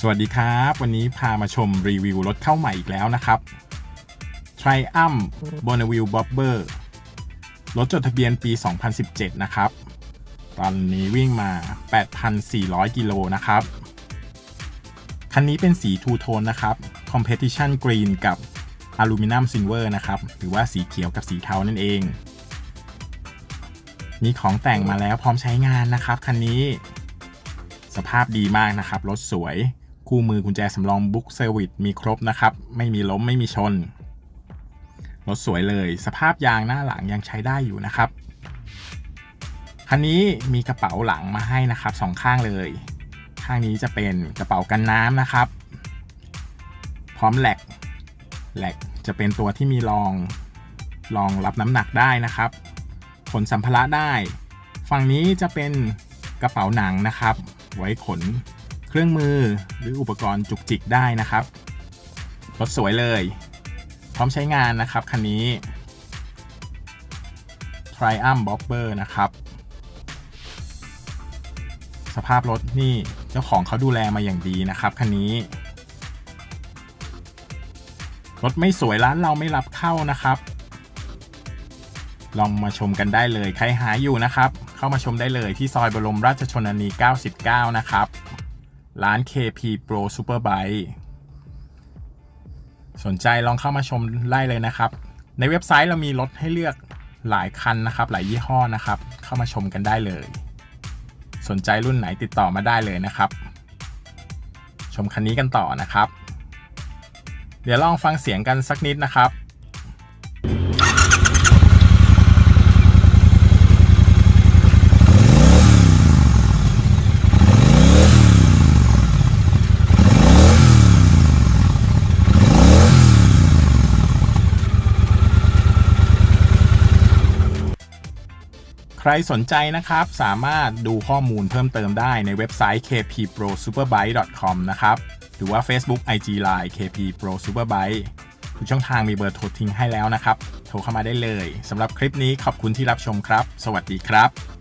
สวัสดีครับ วันนี้พามาชมรีวิวรถเข้าใหม่อีกแล้วนะครับ Triumph Bonneville Bobber รถจดทะเบียนปี 2017 นะครับ ตอนนี้วิ่งมา 8,400 กิโลนะครับ คันนี้เป็นสีทูโทนนะครับ Competition Green กับ Aluminum Silver นะครับ หรือว่าสีเขียวกับสีเทานั่นเอง มีของแต่งมาแล้วพร้อมใช้งานนะครับ คันนี้สภาพดีมากนะครับ รถสวย คู่มือกุญแจสำรองบุ๊กเซอร์วิสมีครบนะครับ ไม่มีล้มไม่มีชน รถสวยเลย สภาพยางหน้าหลังยังใช้ได้อยู่นะครับ คันนี้มีกระเป๋าหลังมาให้นะครับสองข้างเลย ข้างนี้จะเป็นกระเป๋ากันน้ำนะครับ พร้อมแหลกแหลกจะเป็นตัวที่มีรองรองรับน้ำหนักได้นะครับ ขนสัมภาระได้ ฝั่งนี้จะเป็นกระเป๋าหนังนะครับ ไว้ขน เครื่องมือหรืออุปกรณ์จุกจิกได้นะครับ รถสวยเลย พร้อมใช้งานนะครับคันนี้ Triumph Bobber นะครับ สภาพรถนี่เจ้าของเขาดูแลมาอย่างดีนะครับคันนี้ รถไม่สวยร้านเราไม่รับเข้านะครับ ลองมาชมกันได้เลย ใครหาอยู่นะครับ เข้ามาชมได้เลยที่ซอยบรมราชชนนี 99 นะครับ ร้าน KP Pro Superbike สนใจลองเข้ามาชมได้เลยนะครับ ในเว็บไซต์เรามีรถให้เลือกหลายคันนะครับ หลายยี่ห้อนะครับ เข้ามาชมกันได้เลย สนใจรุ่นไหนติดต่อมาได้เลยนะครับ ชมคันนี้กันต่อนะครับ เดี๋ยวลองฟังเสียงกันสักนิดนะครับ รสนใจนะครับ สามารถดูข้อมูลเพิ่มเติมได้ในเว็บไซต์ kpprosuperbike.com นะครับ หรือว่า Facebook IG Line KP Pro Superbike ทุกช่องทางมีเบอร์โทรทิ้งให้แล้วนะครับ โทรเข้ามาได้เลยสำหรับคลิปนี้ขอบคุณที่รับชมครับ สวัสดีครับ